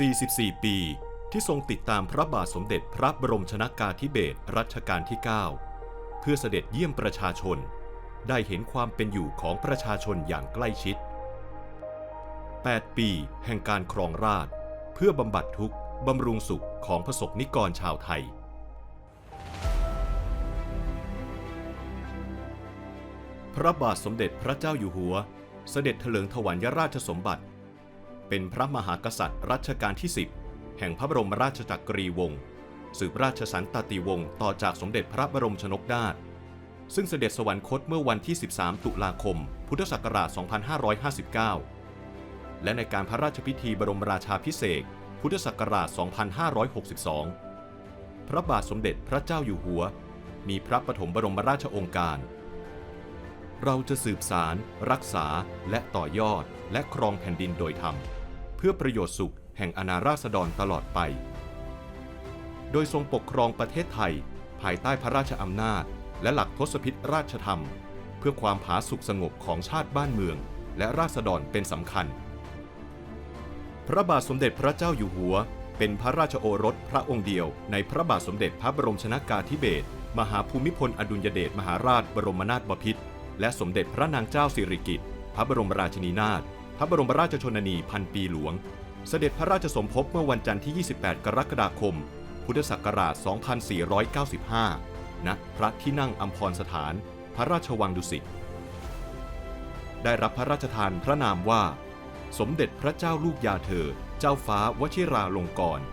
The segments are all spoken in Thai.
44 ปี ที่ทรงติดตามพระบาทสมเด็จพระบรมชนากาธิเบศรรัชกาลที่ 9 เพื่อเสด็จเยี่ยมประชาชน ได้เห็นความเป็นอยู่ของประชาชนอย่างใกล้ชิด 8 ปีแห่งการครองราชเพื่อบำบัดทุกข์บำรุงสุขของประสบนิกรชาวไทยพระบาทสมเด็จพระเจ้าอยู่หัว เสด็จเถลิงถวัลยราชสมบัติ เป็นพระมหากษัตริย์รัชกาลที่ 10 แห่งพระบรมราชจักรีวงศ์สืบราชสันตติวงศ์ต่อจากสมเด็จพระบรมชนกนาถซึ่งเสด็จสวรรคตเมื่อวันที่ 13 ตุลาคม พุทธศักราช 2559 และในการพระราชพิธีบรมราชาพิเศษพุทธศักราช 2562 พระบาทสมเด็จพระเจ้าอยู่หัว มีพระปฐมบรมราชโองการ เราจะสืบสาร รักษาและต่อยอดและครองแผ่นดินโดยธรรม พื่อประโยชน์สุขแห่งอาณาราษฎรตลอดไป โดยทรงปกครองประเทศไทย ภายใต้พระราชอำนาจ และหลักทศพิธราชธรรม เพื่อความผาสุกสงบของชาติบ้านเมือง และราษฎรเป็นสำคัญ พระบาทสมเด็จพระเจ้าอยู่หัว เป็นพระราชโอรสพระองค์เดียว ในพระบาทสมเด็จพระบรมชนากาธิเบศรมหาภูมิพลอดุลยเดชมหาราชบรมนาถบพิตรและสมเด็จพระนางเจ้าสิริกิติ์พระบรมราชินีนาถ ระบรมราชชนนีพันปีหลวง เสด็จพระราชสมภพเมื่อวันจันทร์ที่ 28 กรกฎาคม พุทธศักราช 2495 ณ พระที่นั่งอัมพรสถาน พระราชวังดุสิต ได้รับพระราชทานพระนามว่า สมเด็จพระเจ้าลูกยาเธอ เจ้าฟ้าวชิราลงกรณ์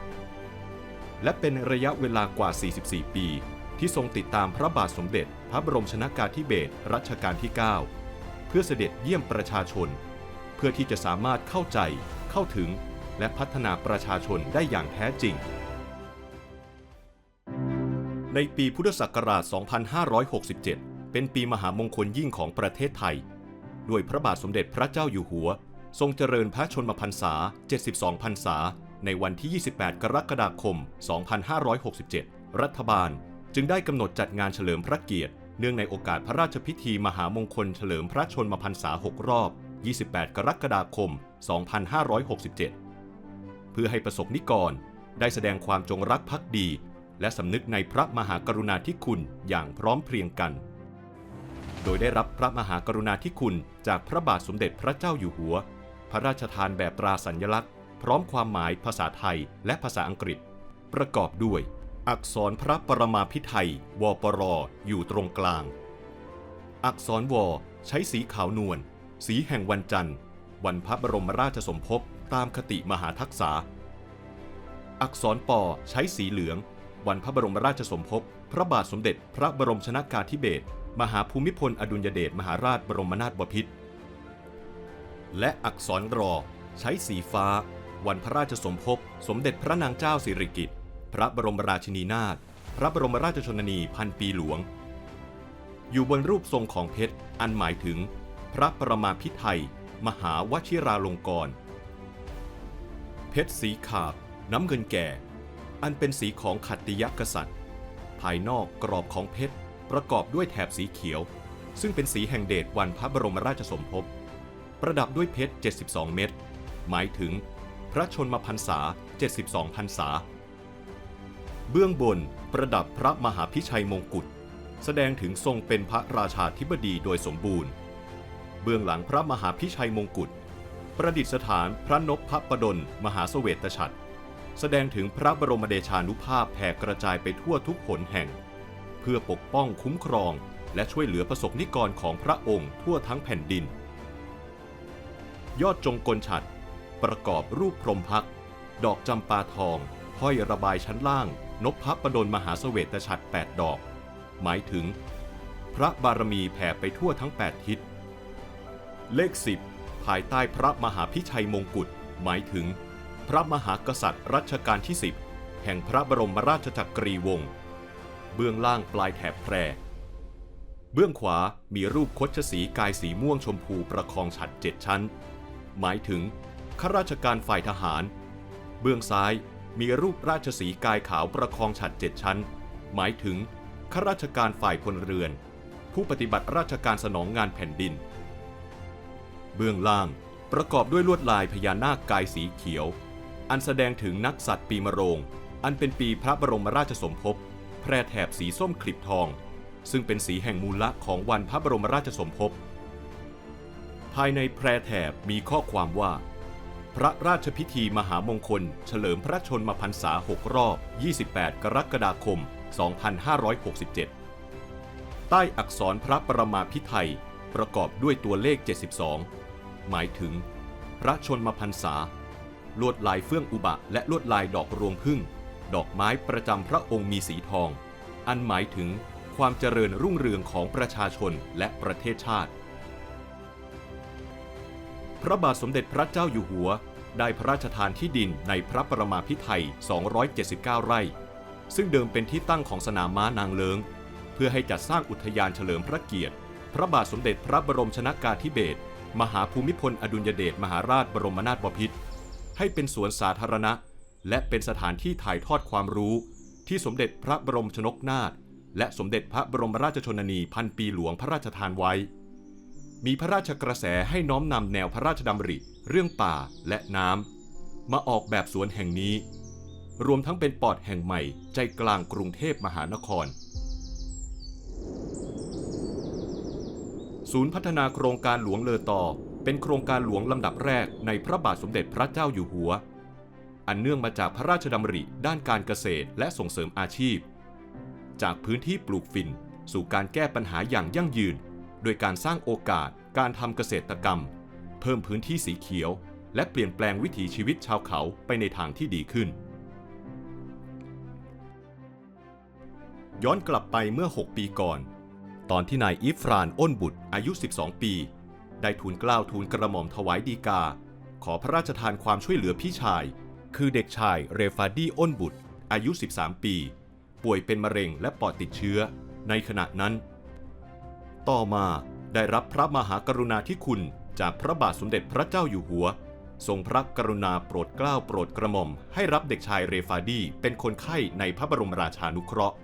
และเป็นระยะเวลากว่า 44 ปี ที่ทรงติดตามพระบาทสมเด็จ พระบรมชนากาธิเบศรรัชกาลที่ 9 เพื่อเสด็จเยี่ยมประชาชน เพื่อที่จะสามารถเข้าใจ เข้าถึง และพัฒนาประชาชนได้อย่างแท้จริง ในปีพุทธศักราช 2567 เป็นปีมหามงคลยิ่งของประเทศไทย ด้วยพระบาทสมเด็จพระเจ้าอยู่หัว ทรงเจริญพระชนมพรรษา 72 พรรษา ในวันที่ 28 กรกฎาคม 2567 รัฐบาลจึงได้กำหนดจัดงานเฉลิมพระเกียรติ เนื่องในโอกาสพระราชพิธีมหามงคลเฉลิมพระชนมพรรษา 6 รอบ 28 กรกฎาคม 2567 เพื่อให้ประสบนิกรได้แสดงความจงรักภักดี และสำนึกในพระมหากรุณาธิคุณอย่างพร้อมเพรียงกัน โดยได้รับพระมหากรุณาธิคุณจากพระบาทสมเด็จพระเจ้าอยู่หัว พระราชทานแบบตราสัญลักษณ์ พร้อมความหมายภาษาไทยและภาษาอังกฤษ ประกอบด้วย อักษรพระปรมาภิไธยวปรอยู่ตรงกลาง อักษรวใช้สีขาวนวล สีแห่งวันจันทร์ วันพระบรมราชสมภพตามคติมหาทักษา อักษรปอใช้สีเหลือง วันพระบรมราชสมภพพระบาทสมเด็จพระบรมชนากาธิเบศรมหาภูมิพลอดุลยเดชมหาราชบรมนาถบพิตรและอักษรรอ ใช้สีฟ้า วันพระราชสมภพสมเด็จพระนางเจ้าสิริกิติ์พระบรมราชินีนาถพระบรมราชชนนีพันปีหลวง อยู่บนรูปทรงของเพชรอันหมายถึง พระประมาพิไทย มหาวชิราลงกรณ์เพชรสีขาบ น้ำเงินแก่ อันเป็นสีของขัตติยกษัตริย์ ภายนอกกรอบของเพชรประกอบด้วยแถบสีเขียว ซึ่งเป็นสีแห่งเดชวันพระบรมราชสมภพ ประดับด้วยเพชร 72 เม็ดหมายถึงพระชนมพรรษา 72 พรรษา เบื้องบนประดับพระมหาพิชัยมงกุฎแสดงถึงทรงเป็นพระราชาธิบดีโดยสมบูรณ์ เบื้องหลังพระมหาพิชัยมงกุฎ ประดิษฐานพระนพพระประดลมหาเสวตฉัตรแสดงถึงพระบรมเดชานุภาพแผ่กระจายไปทั่วทุกหนแห่ง เพื่อปกป้องคุ้มครอง และช่วยเหลือประสบนิกรของพระองค์ทั่วทั้งแผ่นดิน ยอดจงกลฉัตรประกอบรูปพรมพัก ดอกจำปาทอง ห้อยระบายชั้นล่าง นพพระประดลมหาเสวตฉัตร8ดอก หมายถึง พระบารมีแผ่ไปทั่วทั้ง 8 ทิศ เลข 10 ภายใต้พระมหาพิชัยมงกุฎหมายถึง พระมหากษัตริย์รัชกาลที่ 10 แห่งพระบรมราชจักรีวงศ์เบื้องล่างปลายแถบแพร เบื้องขวามีรูปคดชสีกายสีม่วงชมพูประคองฉัดเจ็ดชั้น หมายถึงข้าราชการฝ่ายทหาร เบื้องซ้ายมีรูปราชสีกายขาวประคองฉัดเจ็ดชั้น หมายถึงข้าราชการฝ่ายพลเรือน ผู้ปฏิบัติราชการสนองงานแผ่นดิน เบื้องล่างประกอบด้วยลวดลายพญานาคกายสีเขียว อันแสดงถึงนักสัตว์ปีมะโรง อันเป็นปีพระบรมราชสมภพแพร่แถบสีส้มคลิบทอง ซึ่งเป็นสีแห่งมูลละของวันพระบรมราชสมภพภายในแพร่แถบมีข้อความว่า พระราชพิธีมหามงคล เฉลิมพระชนมพรรษา 6 รอบ 28 กรกฎาคม 2567 ใต้อักษรพระประมาพิไทยประกอบด้วยตัวเลข 72 หมายถึง พระชนมพรรษา ลวดลายเฟื่องอุบะ และลวดลายดอกรวงพึ่ง ดอกไม้ประจำพระองค์มีสีทอง อันหมายถึงความเจริญรุ่งเรืองของประชาชนและประเทศชาติ พระบาทสมเด็จพระเจ้าอยู่หัว ได้พระราชทานที่ดินในพระประมาพิไทย 279 ไร่ ซึ่งเดิมเป็นที่ตั้งของสนามม้านางเลิง เพื่อให้จัดสร้างอุทยานเฉลิมพระเกียรติ พระบาทสมเด็จพระบรมชนากาธิเบศร มหาภูมิพลอดุลยเดชมหาราชบรมนาถบพิตรให้เป็นสวนสาธารณะ และเป็นสถานที่ถ่ายทอดความรู้ ที่สมเด็จพระบรมชนกนาถและสมเด็จพระบรมราชชนนีพันปีหลวงพระราชทานไว้ มีพระราชกระแสให้น้อมนำแนวพระราชดำริ เรื่องป่าและน้ำมาออกแบบสวนแห่งนี้ รวมทั้งเป็นปอดแห่งใหม่ใจกลางกรุงเทพมหานคร ศูนย์พัฒนาโครงการหลวงเลอต่อ เป็นโครงการหลวงลำดับแรกในพระบาทสมเด็จพระเจ้าอยู่หัว อันเนื่องมาจากพระราชดำริด้านการเกษตรและส่งเสริมอาชีพ จากพื้นที่ปลูกฝิ่นสู่การแก้ปัญหาอย่างยั่งยืน โดยการสร้างโอกาสการทำเกษตรกรรม เพิ่มพื้นที่สีเขียว และเปลี่ยนแปลงวิถีชีวิตชาวเขาไปในทางที่ดีขึ้น ย้อนกลับไปเมื่อ 6 ปีก่อน ตอนที่นายอีฟรานอ้นบุตรอายุ 12 ปี ได้ทูลกล้าวทูลกระหม่อมถวายดีกา ขอพระราชทานความช่วยเหลือพี่ชาย คือเด็กชายเรฟาดีอ้นบุตร อายุ 13 ปี ป่วยเป็นมะเร็งและปอดติดเชื้อ ในขณะนั้น ต่อมาได้รับพระมหากรุณาธิคุณจากพระบาทสมเด็จพระเจ้าอยู่หัว ทรงพระกรุณาโปรดเกล้าโปรดกระหม่อม ให้รับเด็กชายเรฟาดีเป็นคนไข้ในพระบรมราชานุเคราะห์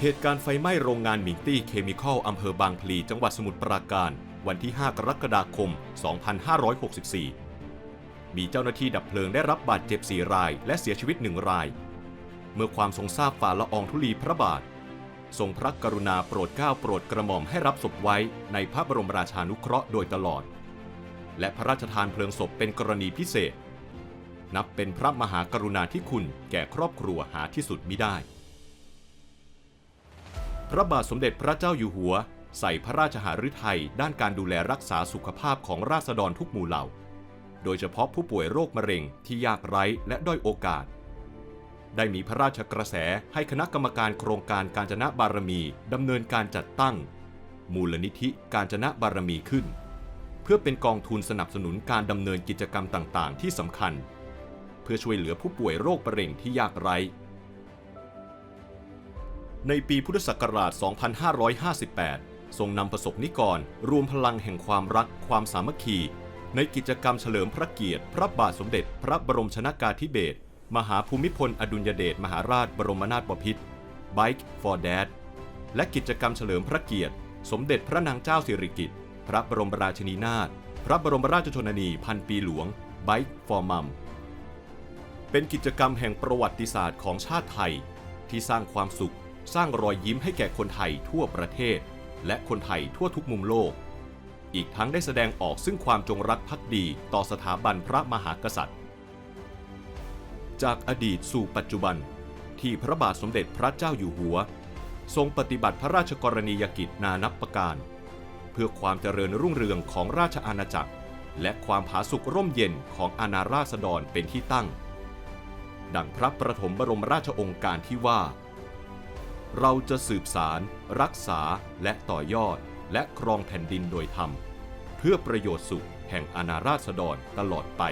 เหตุการณ์ไฟไหม้โรงงานมิงตี้เคมีคอลอำเภอบางพลีจังหวัดสมุทรปราการ วันที่ 5 กรกฎาคม 2564 มีเจ้าหน้าที่ดับเพลิงได้รับบาดเจ็บ 4 ราย และเสียชีวิต 1 ราย เมื่อความทรงทราบฝ่าละอองธุลีพระบาท ทรงพระกรุณาโปรดเกล้าโปรดกระหม่อมให้รับศพไว้ในพระบรมราชานุเคราะห์โดยตลอด และพระราชทานเพลิงศพเป็นกรณีพิเศษ นับเป็นพระมหากรุณาธิคุณแก่ครอบครัวหาที่สุดมิได้ ระบาทสมเด็จพระเจ้าอยู่หัว ใส่พระราชหฤทัยด้านการดูแลรักษาสุขภาพของราษฎรทุกหมู่เหล่า โดยเฉพาะผู้ป่วยโรคมะเร็งที่ยากไร้และด้อยโอกาส ได้มีพระราชกระแสให้คณะกรรมการโครงการการจนะบารมีดำเนินการจัดตั้ง มูลนิธิการจนะบารมีขึ้น เพื่อเป็นกองทุนสนับสนุนการดำเนินกิจกรรมต่าง ๆ ที่สำคัญ เพื่อช่วยเหลือผู้ป่วยโรคมะเร็งที่ยากไร้ ในปีพุทธศักราช 2558 ทรงนำประสบนิกร รวมพลังแห่งความรักความสามัคคี ในกิจกรรมเฉลิมพระเกียรติ พระบาทสมเด็จ พระบรมชนากาธิเบศรมหาภูมิพล อดุลยเดชมหาราชบรมนาถบพิตร Bike for Dad และกิจกรรมเฉลิมพระเกียรติ สมเด็จพระนางเจ้าสิริกิติ์พระบรมราชินีนาถพระบรมราชชนนีพันปีหลวง Bike for Mum เป็นกิจกรรมแห่งประวัติศาสตร์ของชาติไทย ที่สร้างความสุข สร้างรอยยิ้มให้แก่คนไทยทั่วประเทศ และคนไทยทั่วทุกมุมโลก อีกทั้งได้แสดงออกซึ่งความจงรักภักดีต่อสถาบันพระมหากษัตริย์ จากอดีตสู่ปัจจุบัน ที่พระบาทสมเด็จพระเจ้าอยู่หัว ทรงปฏิบัติพระราชกรณียกิจนานับประการ เพื่อความเจริญรุ่งเรืองของราชอาณาจักร และความผาสุกร่มเย็นของอาณาราษฎรเป็นที่ตั้ง ดังพระประถมบรมราชองค์การที่ว่า เราจะสืบสาร รักษาและต่อยอด และครองแผ่นดินโดยธรรม เพื่อประโยชน์สุขแห่งอาณาราษฎรตลอดไป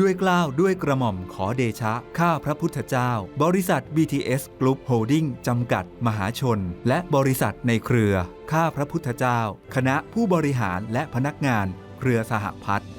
ด้วยกล้าวด้วยกระหม่อมขอเดชะ ข้าพระพุทธเจ้า บริษัท BTS Group Holding จำกัด มหาชน และบริษัทในเครือ ข้าพระพุทธเจ้า คณะผู้บริหารและพนักงาน เครือสหพัฒน์